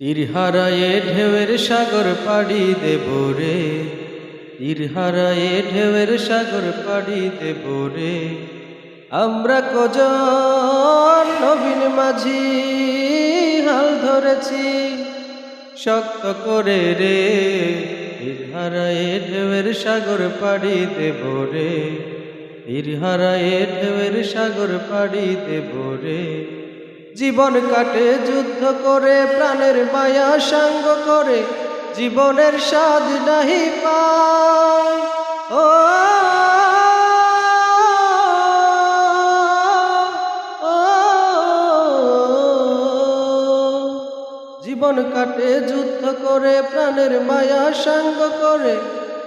তীর হারায়ে ঢেউয়ের সাগর পাড়ি দেব রে। তীর হারায়ে ঢেউয়ের সাগর পাড়ি দেব রে। আমরা কজন নবীন মাঝি হাল ধরেছি শক্ত করে রে। তীর হারায়ে ঢেউয়ের সাগর পাড়ি দেব রে। তীর হারায়ে ঢেউয়ের সাগর পাড়ি দেব রে। জীবন কাটে, যুদ্ধ করে, প্রাণের মায়া সাঙ্গ করে, জীবনের স্বাদ নাহি পায়। ও জীবন কাটে, যুদ্ধ করে, প্রাণের মায়া সাঙ্গ করে,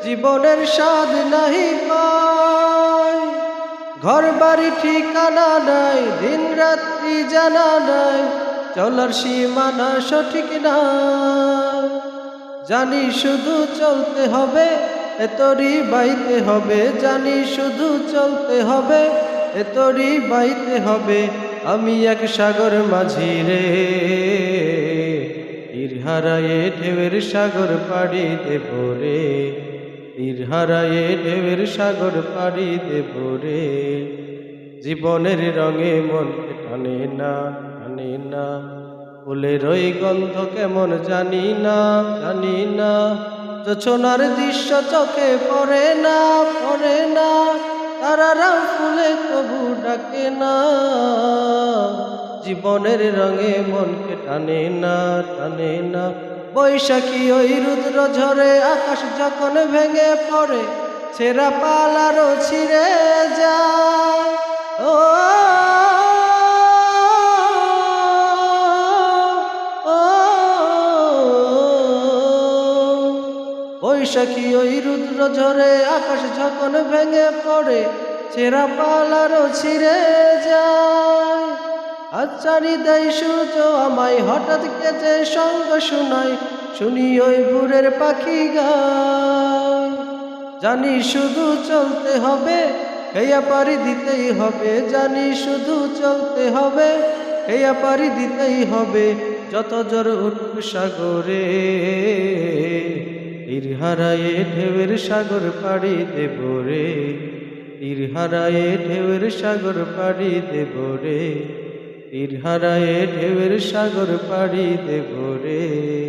জীবনের স্বাদ নাহি পায়। ঘর বাড়ি ঠিকানা নাই, দিন রাত্রি জানা নাই, চলার সীমানা সঠিক না। জানি শুধু চলতে হবে এতরি বাইতে হবে, জানি শুধু চলতে হবে এতরি বাইতে হবে, আমি এক সাগর মাঝি রে। তীর হারায়ে ঢেউয়ের সাগর পাড়ি দেব রে। তীর হারায়ে ঢেউয়ের সাগর পাড়ি দেব রে। জীবনের রঙে মনকে টানে না টানে না। ফুলের ওই গন্ধ কেমন জানি না জানি না। যোছনার দৃশ্য চোখে পড়ে না পড়ে না। তারারাও ফুলে কবু ডাকে না। জীবনের রঙে মনকে টানে না টানে না। বৈশাখী ওই রুদ্র ঝরে আকাশ যখন ভেঙে পড়ে, ছেঁড়া পালারও ছিঁড়ে যায়। ও বৈশাখী ওই রুদ্র ঝরে আকাশ যখন ভেঙে পড়ে, ছেঁড়া পালারও ছিঁড়ে যায়। আচারি দেয় সূর্য আমায় হঠাৎ কেটে সঙ্গ শোনায়। শুনি ওই ভুরের পাখি গায়। জানি শুধু চলতে হবে, হেয়া পারি দিতেই হবে। জানি শুধু চলতে হবে, হেয়া পারি দিতেই হবে। যত জোর উঠুক সাগরে, তীর হারায়ে ঢেউয়ের সাগর পাড়ি দেব রে। তীর হারায়ে ঢেউয়ের সাগর পাড়ি দেব রে। তীর হারায়ে ঢেউয়ের সাগর পাড়ি দেব রে।